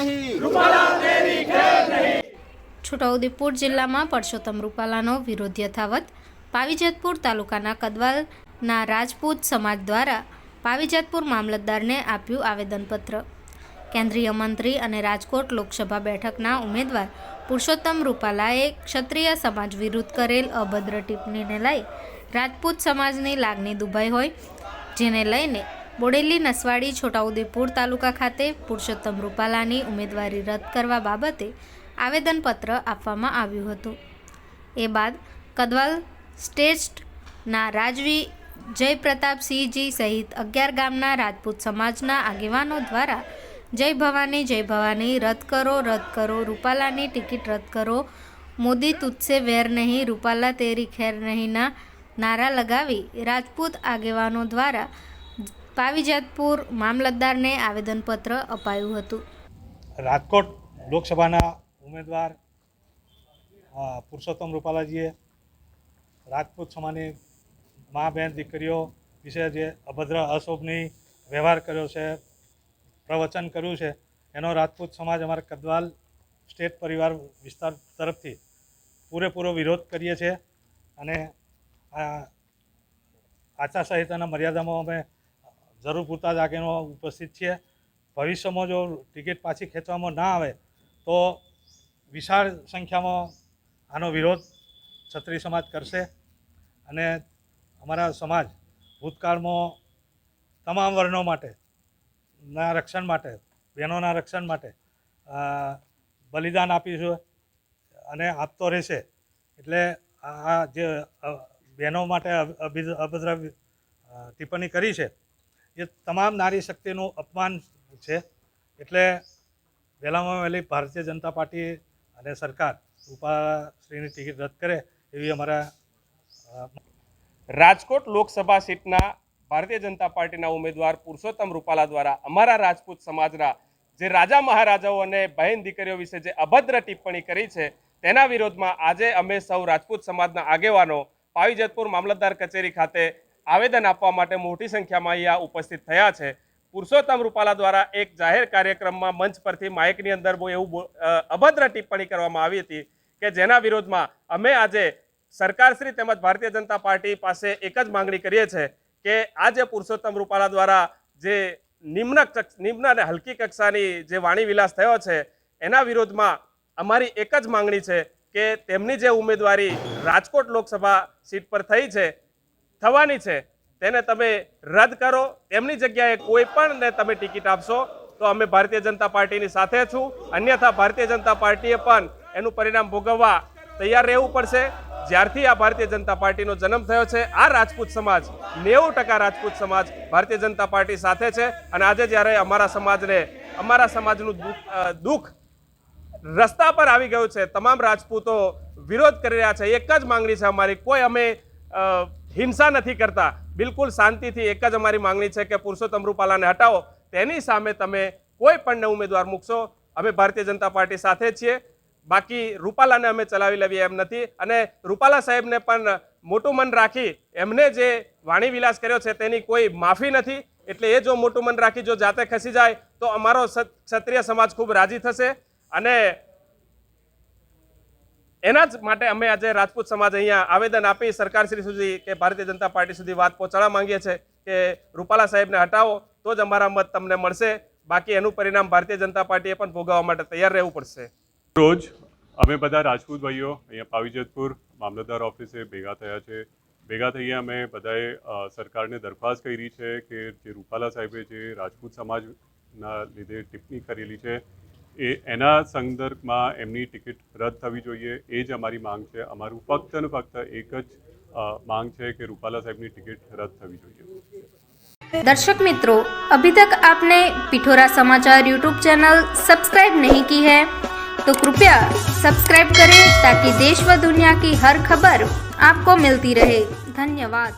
નહીં. છોટાઉદેપુર જિલ્લામાં પરસોત્તમ રૂપાલાનો વિરોધ યથાવત પાવીજતપુર તાલુકાના કદવાલના રાજપૂત સમાજ દ્વારા પાવીજતપુર મામલતદારને આપ્યું આવેદનપત્ર. કેન્દ્રીય મંત્રી અને રાજકોટ લોકસભા બેઠકના ઉમેદવાર પુરુષોત્તમ રૂપાલાએ ક્ષત્રિય સમાજ વિરુદ્ધ કરેલ અભદ્ર ટિપ્પણીને લઈ રાજપૂત સમાજની લાગણી દુભાઈ હોય, જેને લઈને બોડેલી, નસવાડી, છોટાઉદેપુર તાલુકા ખાતે પુરુષોત્તમ રૂપાલાની ઉમેદવારી રદ કરવા બાબતે આવેદનપત્ર આપવામાં આવ્યું હતું. એ બાદ કદવાલ સ્ટેટના રાજવી જયપ્રતાપસિંહજી સહિત અગિયાર ગામના રાજપૂત સમાજના આગેવાનો દ્વારા જય ભવાની જય ભવાની, રદ કરો રદ કરો, રૂપાલાની ટિકિટ રદ કરો, મોદી તુજસે વેર નહીં, રૂપાલા તેરી ખેર નહીંના નારા લગાવી રાજપૂત આગેવાનો દ્વારા પાવીજતપુર મામલતદારને આવેદનપત્ર અપાયું હતું. રાજકોટ લોકસભાના ઉમેદવાર પુરુષોત્તમ રૂપાલાજીએ રાજપૂત સમાજની મા બહેન દીકરીઓ વિશે જે અભદ્ર અશોભની વ્યવહાર કર્યો છે, પ્રવચન કર્યું છે, એનો રાજપૂત સમાજ અમારા કદવાલ સ્ટેટ પરિવાર વિસ્તાર તરફથી પૂરેપૂરો વિરોધ કરીએ છીએ અને આચાર સંહિતાના મર્યાદામાં અમે જરૂર પૂરતા જ આગેનો ઉપસ્થિત છીએ. ભવિષ્યમાં જો ટિકિટ પાછી ખેંચવામાં ના આવે, તો વિશાળ સંખ્યામાં આનો વિરોધ ક્ષત્રિય સમાજ કરશે અને અમારા સમાજ ભૂતકાળમાં તમામ વર્ણો માટે, ના રક્ષણ માટે, બહેનોના રક્ષણ માટે બલિદાન આપીશું અને આપતો રહેશે. એટલે આ જે બહેનો માટે અભ- અભિ- અભદ્ર ટિપ્પણી કરી છે એ તમામ નારી શક્તિનું અપમાન છે. એટલે વહેલામાં વહેલી ભારતીય જનતા પાર્ટી અને સરકાર રૂપાશ્રીની ટિકિટ રદ કરે એવી અમારા રાજકોટ લોકસભા સીટના ભારતીય જનતા પાર્ટીના ઉમેદવાર પુરુષોત્તમ રૂપાલા દ્વારા અમારા રાજપૂત સમાજના જે રાજા મહારાજાઓ અને બહેન દીકરીઓ વિશે જે અભદ્ર ટિપ્પણી કરી છે, તેના વિરોધમાં આજે અમે સૌ રાજપૂત સમાજના આગેવાનો પાવીજતપુર મામલતદાર કચેરી ખાતે આવેદન આપવા માટે મોટી સંખ્યામાં અહીંયા ઉપસ્થિત થયા છે. પુરુષોત્તમ રૂપાલા દ્વારા એક જાહેર કાર્યક્રમમાં મંચ પરથી માઇકની અંદર બહુ એવું અભદ્ર ટિપ્પણી કરવામાં આવી હતી કે જેના વિરોધમાં અમે આજે સરકારશ્રી તેમજ ભારતીય જનતા પાર્ટી પાસે એક જ માંગણી કરીએ છીએ કે આ જે પુરુષોત્તમ રૂપાલા દ્વારા જે નિમ્ન નિમ્ન અને હલકી કક્ષાની જે વાણીવિલાસ થયો છે, એના વિરોધમાં અમારી એક જ માંગણી છે કે તેમની જે ઉમેદવારી રાજકોટ લોકસભા સીટ પર થઈ છે થવાની છે, તેને તમે રદ કરો. તેમની જગ્યાએ કોઈ પણ ને તમે ટિકિટ આપશો, તો અમે ભારતીય જનતા પાર્ટીની સાથે છું. અન્યથા ભારતીય જનતા પાર્ટીએ પણ એનું પરિણામ ભોગવવા તૈયાર રહેવું પડશે. જ્યારથી આ ભારતીય જનતા પાર્ટીનો જન્મ થયો છે, આ રાજપૂત સમાજ, નેવું ટકા રાજપૂત સમાજ ભારતીય જનતા પાર્ટી સાથે છે. અને આજે જ્યારે અમારા સમાજને, અમારા સમાજનું દુઃખ રસ્તા પર આવી ગયું છે, તમામ રાજપૂતો વિરોધ કરી રહ્યા છે. એક જ માંગણી છે અમારી, કોઈ અમે હિંસા નથી કરતા. બિલકુલ શાંતિથી એક જ અમારી માંગણી છે કે પુરુષોત્તમ રૂપાલાને હટાવો. તેની સામે તમે કોઈ પણ ઉમેદવાર મૂકશો. અમે ભારતીય જનતા પાર્ટી સાથે છીએ. બાકી રૂપાલાને અમે ચલાવી લેવી એમ નથી. અને રૂપાલા સાહેબને પણ મોટું મન રાખી એમને જે વાણી વિલાસ કર્યો છે તેની કોઈ માફી નથી. એટલે એ જો મોટું મન રાખી જો જાતે ખસી જાય, તો અમારો ક્ષત્રિય સમાજ ખૂબ રાજી થશે. અને એના જ માટે અમે આજે રાજપૂત સમાજ અહીંયા આવેદન આપી સરકારશ્રી સુધી કે ભારતીય જનતા પાર્ટી સુધી વાત પહોંચાડવા માંગીએ છીએ કે રૂપાલા સાહેબને હટાવો, તો જ અમારા મત તમને મળશે. બાકી એનું પરિણામ ભારતીય જનતા પાર્ટીએ પણ ભોગવવા માટે તૈયાર રહેવું પડશે. રોજ અમે બધા રાજપૂત ભાઈઓ અહીંયા પાવીજતપુર મામલતદાર ઓફિસે ભેગા થયા છે. ભેગા થઈએ અમે બધાએ સરકારને દરખાસ્ત કરી છે કે જે રૂપાલા સાહેબે જે રાજપૂત સમાજના લીધે ટિપ્પણી કરેલી છે એ એના સંદર્ભમાં એમની ટિકિટ રદ થવી જોઈએ એ જ અમારી માંગ છે અમારું ફક્ત ને ફક્ત એક જ અ, માંગ છે કે રૂપાલા સાહેબની ટિકિટ રદ થવી જોઈએ दर्शक मित्रों अभी तक आपने पिठोरा समाचार यूट्यूब चैनल सब्सक्राइब नहीं की है तो कृपया सब्सक्राइब करें ताकि देश व दुनिया की हर खबर आपको मिलती रहे धन्यवाद